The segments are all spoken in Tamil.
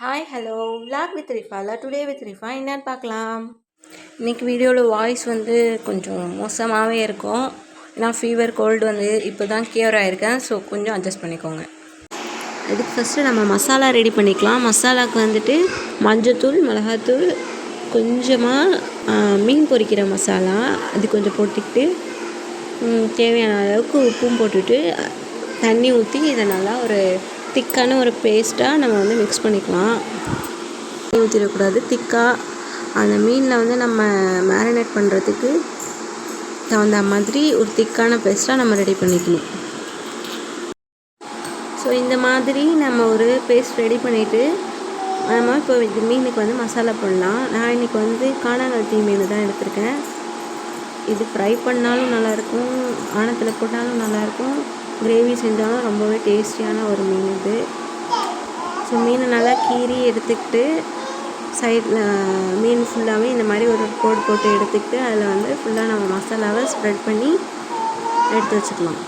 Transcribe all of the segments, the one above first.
ஹாய் ஹலோ விளாக் வித் ரிஃபால டுடே வித் ரிஃபா என்னன்னு பார்க்கலாம். இன்றைக்கி வீடியோவில் வாய்ஸ் வந்து கொஞ்சம் மோசமாகவே இருக்கும். ஏன்னா ஃபீவர் கோல்டு வந்து இப்போ தான் கியூர் ஆகிருக்கேன் ஸோ கொஞ்சம் அட்ஜஸ்ட் பண்ணிக்கோங்க. இதுக்கு ஃபஸ்ட்டு நம்ம மசாலா ரெடி பண்ணிக்கலாம். மசாலாவுக்கு வந்துட்டு மஞ்சத்தூள் மிளகாத்தூள் கொஞ்சமாக மீன் பொரிக்கிற மசாலா. அது கொஞ்சம் போட்டுக்கிட்டு தேவையான அளவுக்கு உப்பும் போட்டுட்டு தண்ணி ஊற்றி இதை நல்லா ஒரு திக்கான ஒரு பேஸ்ட்டாக நம்ம வந்து மிக்ஸ் பண்ணிக்கலாம். ஊற்றிடக்கூடாது திக்காக அந்த மீனில் வந்து நம்ம மேரினேட் பண்ணுறதுக்கு தகுந்த மாதிரி ஒரு திக்கான பேஸ்ட்டாக நம்ம ரெடி பண்ணிக்கணும். ஸோ இந்த மாதிரி நம்ம ஒரு பேஸ்ட் ரெடி பண்ணிவிட்டு நம்ம இப்போ இது மீனுக்கு வந்து மசாலா போடலாம். நான் இன்றைக்கி வந்து காணாங்கழுத்தி மீன் தான் எடுத்திருக்கேன். இது ஃப்ரை பண்ணாலும் நல்லாயிருக்கும் ஆணத்தில் போட்டாலும் நல்லாயிருக்கும் கிரேவி செஞ்சாலும் ரொம்பவே டேஸ்டியான ஒரு மீன் இது. ஸோ மீனை நல்லா கீறி எடுத்துக்கிட்டு சைடில் மீன் ஃபுல்லாகவே இந்த மாதிரி ஒரு கோடு போட்டு எடுத்துக்கிட்டு அதில் வந்து ஃபுல்லாக நம்ம மசாலாவை ஸ்ப்ரெட் பண்ணி எடுத்து வச்சுக்கலாம்.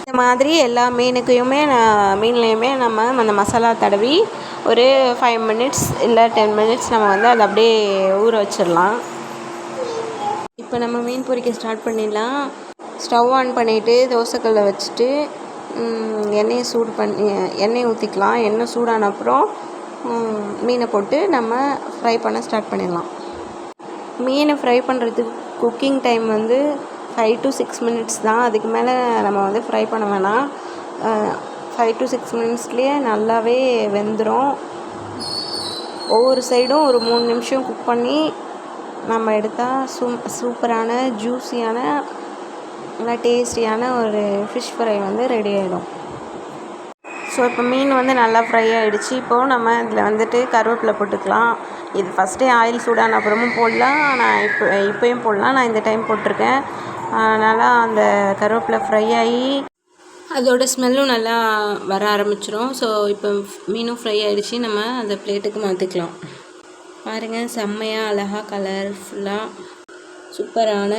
இந்த மாதிரி எல்லா மீனுக்கையுமே நான் மீன்லேயுமே நம்ம அந்த மசாலா தடவி ஒரு ஃபைவ் மினிட்ஸ் இல்லை டென் மினிட்ஸ் நம்ம வந்து அதை அப்படியே ஊற வச்சிடலாம். இப்போ நம்ம மீன் பொரிக்க ஸ்டார்ட் பண்ணிடலாம். ஸ்டவ் ஆன் பண்ணிவிட்டு தோசைக்கல்லை வச்சுட்டு எண்ணெயை சூடு பண்ணி எண்ணெய் ஊற்றிக்கலாம் எண்ணெய் சூடான அப்புறம் மீனை போட்டு நம்ம ஃப்ரை பண்ண ஸ்டார்ட் பண்ணிடலாம். மீனை ஃப்ரை பண்ணுறதுக்கு குக்கிங் டைம் வந்து ஃபைவ் டு சிக்ஸ் மினிட்ஸ் தான். அதுக்கு மேலே நம்ம வந்து ஃப்ரை பண்ண வேணாம். ஃபைவ் டு சிக்ஸ் மினிட்ஸ்லேயே நல்லாவே வெந்துடும் ஒவ்வொரு சைடும் ஒரு மூணு நிமிஷம் குக் பண்ணி நம்ம எடுத்தால் சூ சூப்பரான ஜூஸியான நல்லா டேஸ்டியான ஒரு ஃபிஷ் ஃப்ரை வந்து ரெடி ஆகிடும் ஸோ இப்போ மீன் வந்து நல்லா ஃப்ரை ஆகிடுச்சு இப்போது நம்ம இதில் வந்துட்டு கருவேப்பிலை போட்டுக்கலாம். இது ஃபஸ்ட்டே ஆயில் சூடான அப்புறமும் போடலாம். நான் இப்போ இப்போயும் போடலாம். நான் இந்த டைம் போட்டிருக்கேன். நல்லா அந்த கருவேப்பிலை ஃப்ரை ஆகி அதோட ஸ்மெல்லும் நல்லா வர ஆரம்பிச்சிடும் ஸோ இப்போ மீனும் ஃப்ரை ஆகிடுச்சு நம்ம அந்த பிளேட்டுக்கு மாற்றிக்கலாம் பாருங்கள் செம்மையாக அழகாக கலர்ஃபுல்லாக சூப்பரான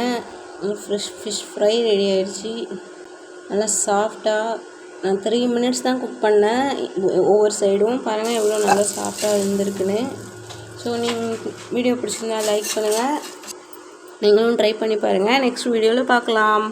ஃப்ரெஷ் ஃபிஷ் ஃப்ரை ரெடி ஆகிடுச்சி நல்லா சாஃப்டாக நான் த்ரீ மினிட்ஸ் தான் குக் பண்ணேன். ஒவ்வொரு சைடும் பாருங்கள் எவ்வளோ நல்லா சாஃப்டாக இருந்திருக்குன்னு. ஸோ நீங்கள் வீடியோ பிடிச்சிருந்தா லைக் பண்ணுங்கள் நீங்களும் ட்ரை பண்ணி பாருங்கள் நெக்ஸ்ட் வீடியோவில் பார்க்கலாம்.